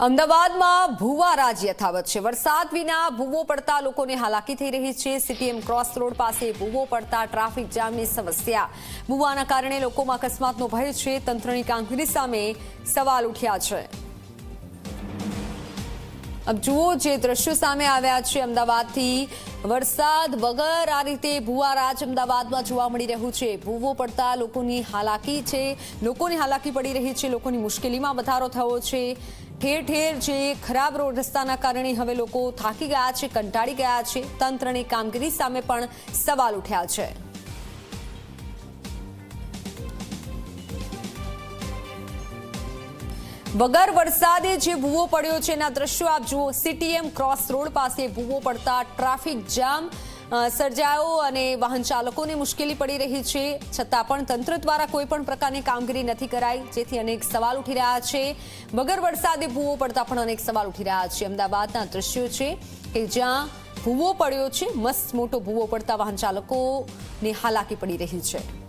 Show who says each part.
Speaker 1: અમદાવાદમાં ભૂવા રાજ યથાવત છે. વરસાદ વિના ભૂવો પડતા લોકોને હાલાકી થઈ રહી છે. સીટીએમ ક્રોસ રોડ પાસે ભૂવો પડતા ટ્રાફિક જામની સમસ્યા. ભૂવાના કારણે લોકોમાં અકસ્માતનો ભય છે. તંત્રની કામગીરી સામે સવાલ ઉઠ્યા છે. અબ જુઓ જે દ્રશ્યો સામે આવ્યા છે. અમદાવાદથી વરસાદ વગર આ રીતે ભુવારાજ અમદાવાદમાં જોવા મળી રહ્યું છે. ભૂવો પડતા લોકોની હાલાકી છે. લોકોની હાલાકી પડી રહી છે. લોકોની મુશ્કેલીમાં વધારો થયો છે. ઠેર ઠેર જે ખરાબ રોડ રસ્તાના કારણે હવે લોકો થાકી ગયા છે, કંટાળી ગયા છે. તંત્રની કામગીરી સામે પણ સવાલ ઉઠ્યા છે. વગર વરસાદે જે ભૂવો પડ્યો છે એના દ્રશ્યો આપ જુઓ. સીટીએમ ક્રોસ રોડ પાસે ભૂવો પડતા ટ્રાફિક જામ સર્જાયો અને વાહન ચાલકોને મુશ્કેલી પડી રહી છે. છતાં પણ તંત્ર દ્વારા કોઈ પણ પ્રકારની કામગીરી નથી કરાઈ, જેથી અનેક સવાલ ઉઠી રહ્યા છે. વગર વરસાદે ભૂવો પડતા પણ અનેક સવાલ ઉઠી રહ્યા છે. અમદાવાદના દ્રશ્યો છે કે જ્યાં ભૂવો પડ્યો છે, મસ્ત મોટો ભૂવો પડતા વાહન ચાલકોને હાલાકી પડી રહી છે.